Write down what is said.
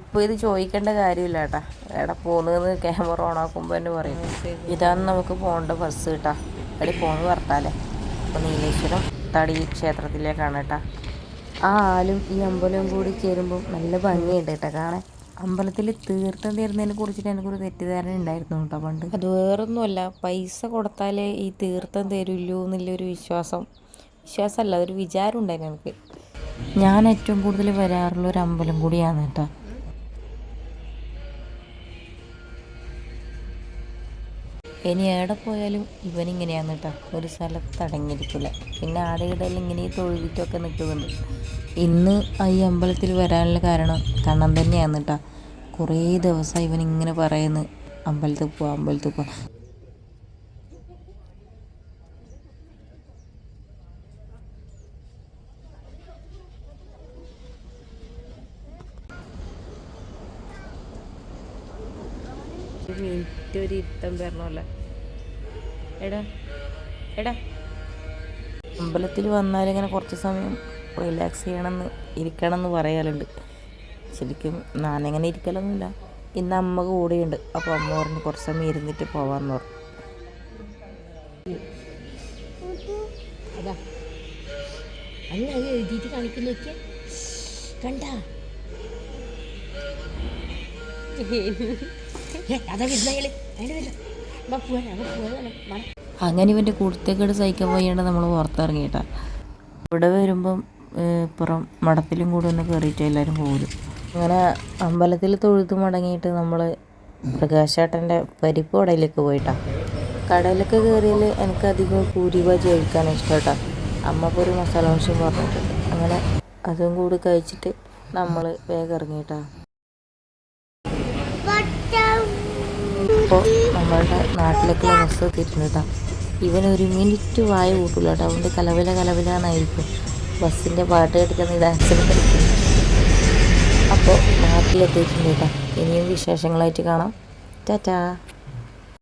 ഇപ്പോൾ ഇത് ചോദിക്കേണ്ട കാര്യമില്ല കേട്ടാ എവിടെ പോകുന്നതെന്ന് ക്യാമറ ഓൺ ആക്കുമ്പോൾ തന്നെ പറയും. ഇതാണ് നമുക്ക് പോകേണ്ട ബസ് കേട്ടാ എവിടെ പോകുന്ന പറഞ്ഞാലേ. അപ്പോൾ നീലേശ്വരം തടി ക്ഷേത്രത്തിലേക്കാണ് കേട്ടാ ആ ആലും ഈ അമ്പലവും കൂടി ചേരുമ്പോൾ നല്ല ഭംഗിയുണ്ട് കേട്ടോ കാണാൻ അമ്പലത്തിൽ തീർത്ഥം തരുന്നതിനെ കുറിച്ചിട്ട് എനിക്കൊരു തെറ്റിദ്ധാരണ ഉണ്ടായിരുന്നു കേട്ടോ പണ്ട്. അത് വേറൊന്നുമല്ല. പൈസ കൊടുത്താലേ ഈ തീർത്ഥം തരുള്ളൂ എന്നുള്ളൊരു വിശ്വാസം. വിശ്വാസമല്ല അതൊരു വിചാരം ഉണ്ടായിരുന്നു എനിക്ക്. ഞാൻ ഏറ്റവും കൂടുതൽ വരാറുള്ള ഒരു അമ്പലം കൂടിയാണ് കേട്ടോ. ഇനി എവിടെ പോയാലും ഇവനിങ്ങനെയാണ് കേട്ടോ. ഒരു സ്ഥലത്ത് അടങ്ങിയിരിക്കില്ല പിന്നെ ആടെയിടയിൽ ഇങ്ങനെ തൊഴുതിട്ടൊക്കെ നിൽക്കുന്നുണ്ട്. ഇന്ന് ഈ അമ്പലത്തിൽ വരാനുള്ള കാരണം കണ്ണം തന്നെയാണ് കേട്ടോ. കുറേ ദിവസം ഇവനിങ്ങനെ പറയുന്നു അമ്പലത്തിൽ പോവാം അമ്പലത്തിൽ പോവാം മിനിറ്റ് ഒരു ഇരുത്തം വരണമല്ല. എടാ എടാ. അമ്പലത്തിൽ വന്നാൽ ഇങ്ങനെ കുറച്ച് സമയം റിലാക്സ് ചെയ്യണമെന്ന് ഇരിക്കണമെന്ന് പറയാറുണ്ട്. ശരിക്കും ഞാനിങ്ങനെ ഇരിക്കലൊന്നുമില്ല. ഇന്ന് അമ്മ കൂടെയുണ്ട്. അപ്പോൾ അമ്മ പറഞ്ഞ് കുറച്ച് സമയം ഇരുന്നിട്ട് പോവാന്ന് പറഞ്ഞു. കണ്ട? അങ്ങനെ ഇവന്റെ കുടുത്തേക്കേട് സഹിക്കാൻ പോയാണ് നമ്മൾ പുറത്തിറങ്ങിയിട്ട. ഇവിടെ വരുമ്പം ഇപ്പുറം മഠത്തിലും കൂടെ ഒന്ന് കയറിയിട്ട് എല്ലാവരും പോരും. അങ്ങനെ അമ്പലത്തിൽ തൊഴുത് മടങ്ങിയിട്ട് നമ്മൾ പ്രകാശേട്ടന്റെ പരിപ്പ് കടയിലേക്ക് പോയിട്ടാ. കടയിലൊക്കെ കയറിയാൽ എനിക്കധികം പൂരി ഭാജി കഴിക്കാൻ ഇഷ്ടമായിട്ടാ അമ്മ ഒരു മസാല ദോശയും പറഞ്ഞിട്ടുണ്ട്. അങ്ങനെ അതും കൂടി കഴിച്ചിട്ട് നമ്മൾ വേഗം ഇറങ്ങിയിട്ടാ. ഇപ്പോൾ നമ്മളുടെ നാട്ടിലേക്കുള്ള ബസ് എത്തിയിട്ടുണ്ട് ഇവൻ ഒരു മിനിറ്റ് വായ കൂട്ടില്ല കേട്ടോ അതുകൊണ്ട് കലവില കലവിലാന്നായിരിക്കും. ബസ്സിന്റെ പാട്ട് കേട്ടിട്ട് ഡാൻസിൽ കളിക്കുന്നത്. അപ്പോൾ നാട്ടിലെത്തിയിട്ടുണ്ട് കേട്ടോ ഇനിയും വിശേഷങ്ങളായിട്ട് കാണാം. ടാറ്റാ.